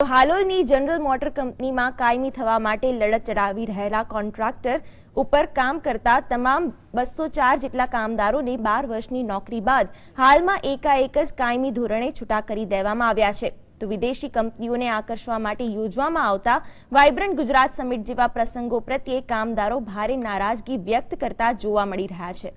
હાલોલની general motor કંપનીમાં કાયમી થવા માટે લડત ચડાવી રહેલા કોન્ટ્રાક્ટર ઉપર કામ કરતા તમામ બસો ચાર જેટલા કામદારોને બાર વર્ષની નોકરી બાદ હાલમાં એકાએક જ કાયમી ધોરણે છૂટા કરી દેવામાં આવ્યા છે. તો વિદેશી કંપનીઓને આકર્ષવા માટે યોજવામાં આવતા વાઇબ્રન્ટ ગુજરાત સમિટ જેવા પ્રસંગો પ્રત્યે કામદારો ભારે નારાજગી વ્યક્ત કરતા જોવા મળી રહ્યા છે.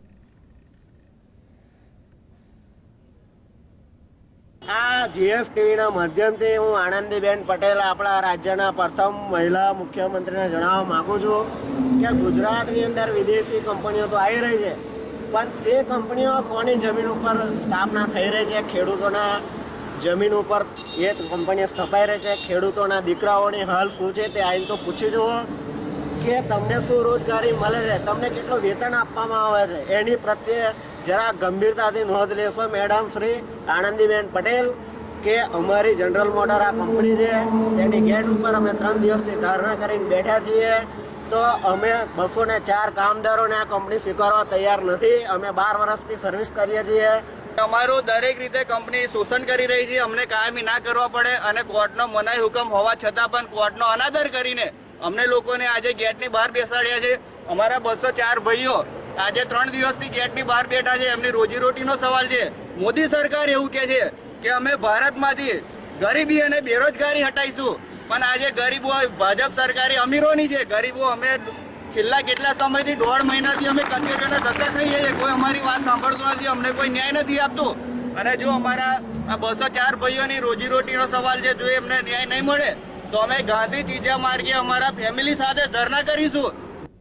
આ જીએસટીવીના માધ્યમથી હું આનંદીબેન પટેલ આપણા રાજ્યના પ્રથમ મહિલા મુખ્યમંત્રીને જણાવવા માગું છું કે ગુજરાતની અંદર વિદેશી કંપનીઓ તો આવી રહી છે, પણ તે કંપનીઓ કોની જમીન ઉપર સ્થાપના થઈ રહી છે? ખેડૂતોના જમીન ઉપર એ કંપનીઓ સ્થપાઈ રહી છે. ખેડૂતોના દીકરાઓની હાલ શું છે તે આવીને તો પૂછી જુઓ કે તમને શું રોજગારી મળે છે? તમને કેટલું વેતન આપવામાં આવે છે? એની પ્રત્યે જરા ગંભીરતાથી નોંધ લેશો મેડમ શ્રી આનંદીબેન પટેલ, કે અમારી જનરલ મોટર આ કંપની છે. તેની ગેટ ઉપર અમે ત્રણ દિવસથી ધારણા કરીને બેઠા છીએ. તો અમે બસો ને ચાર કામદારોને આ કંપની સ્વીકારવા તૈયાર નથી. અમે બાર વર્ષથી સર્વિસ કરીએ છીએ. અમારું દરેક રીતે કંપની શોષણ કરી રહી છે. અમને કાયમી ના કરવા પડે અને કોર્ટનો મનાઈ હુકમ હોવા છતાં પણ કોર્ટનો અનાદર કરીને અમને લોકોને આજે ગેટની બહાર બેસાડ્યા છે. અમારા બસો ચાર ભાઈઓ આજે ત્રણ દિવસથી ગેટની બહાર બેઠા છે. એમની રોજીરોટીનો સવાલ છે. મોદી સરકાર એવું કહે છે કે અમે ભારતમાંથી ગરીબી અને બેરોજગારી હટાઈશું પણ આજે ગરીબો ભાજપ સરકારી અમીરોની છે. ગરીબો અમે છેલ્લા કેટલા સમયથી દોઢ મહિનાથી અમે કચેરીના ધક્કા ખાઈએ છીએ કોઈ અમારી વાત સાંભળતું નથી, અમને કોઈ ન્યાય નથી આપતો. અને જો અમારા આ બસો ચાર ભાઈઓની રોજીરોટીનો સવાલ છે, જો એમને ન્યાય નહીં મળે, તો અમે ગાંધી ત્રીજા માર્ગે અમારા ફેમિલી સાથે ધરના કરીશું.